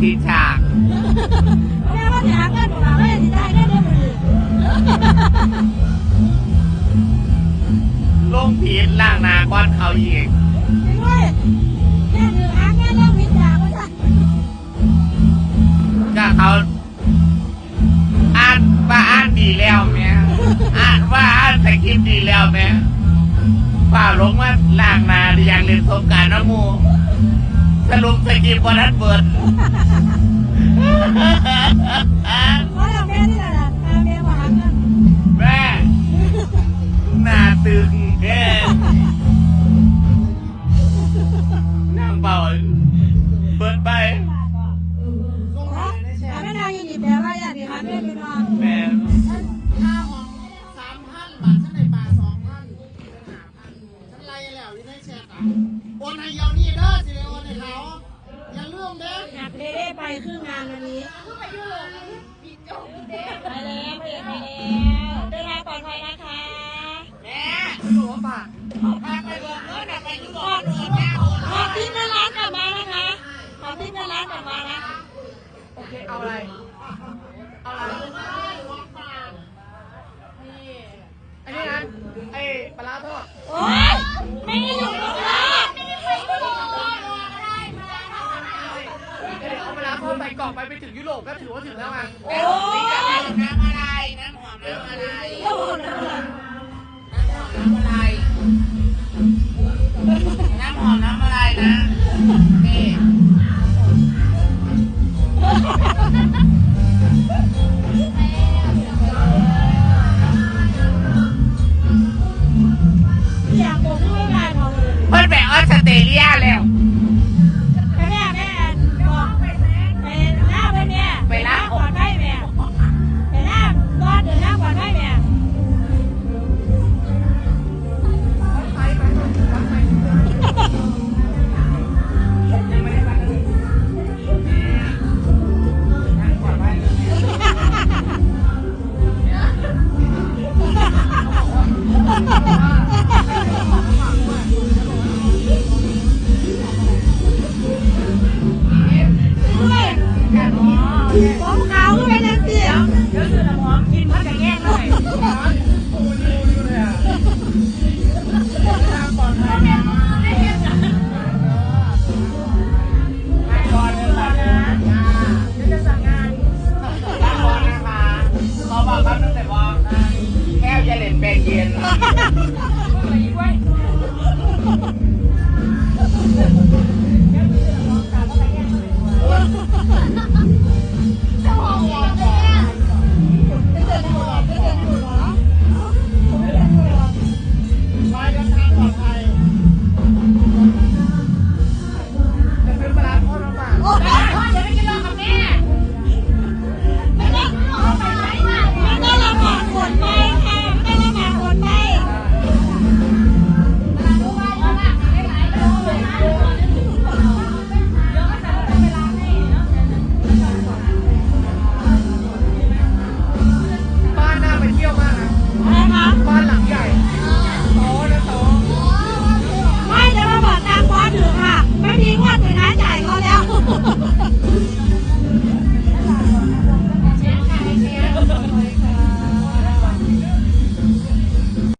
ทีฉากแม่ว่าจะหาเงินขอาไม่ได้ได้เงินได้หมดเลยลงผีล่างนาก้อนเขาอีกด้วยแค่ถือหางินแล้ผิดาก็ได้ก็เขาอ่านว่าอ่านดีแล้วแม่อ่านว่าอ่านสคริปดีแล้วแม่ฝ่าลงมาล่างนาอยากเรียนสมการน้ำมู ลุงสคริปต์วันนั้นเบิด ครึ่งงานวันนี้ไปแล้วไปแล้วไปแล้วเดินทางปลอดภัยนะคะแม่หนูฝากพาไปเบิกเงินน่ะไปอยุบอนโดนแม่ขอทิ้งเงินร้านกลับมานะคะขอทิ้งเงินร้านกลับมานะโอเคเอาอะไรเอาอะไรอันนี้นะไอ้ปลาร้าทอดโอ๊ยไม่ได้อยู่ ยวเอาปลาร้าทอดใส่กล่องไปไปถึงยุโรปก็ถือว่าถึงแล้วไง โอ้ย น้ำอะไร น้ำหอมน้ำอะไร โอ้โห ด้วยผมขาวก็เป็นเสียงเดี๋ยวคือน้ำหอมกิน จะ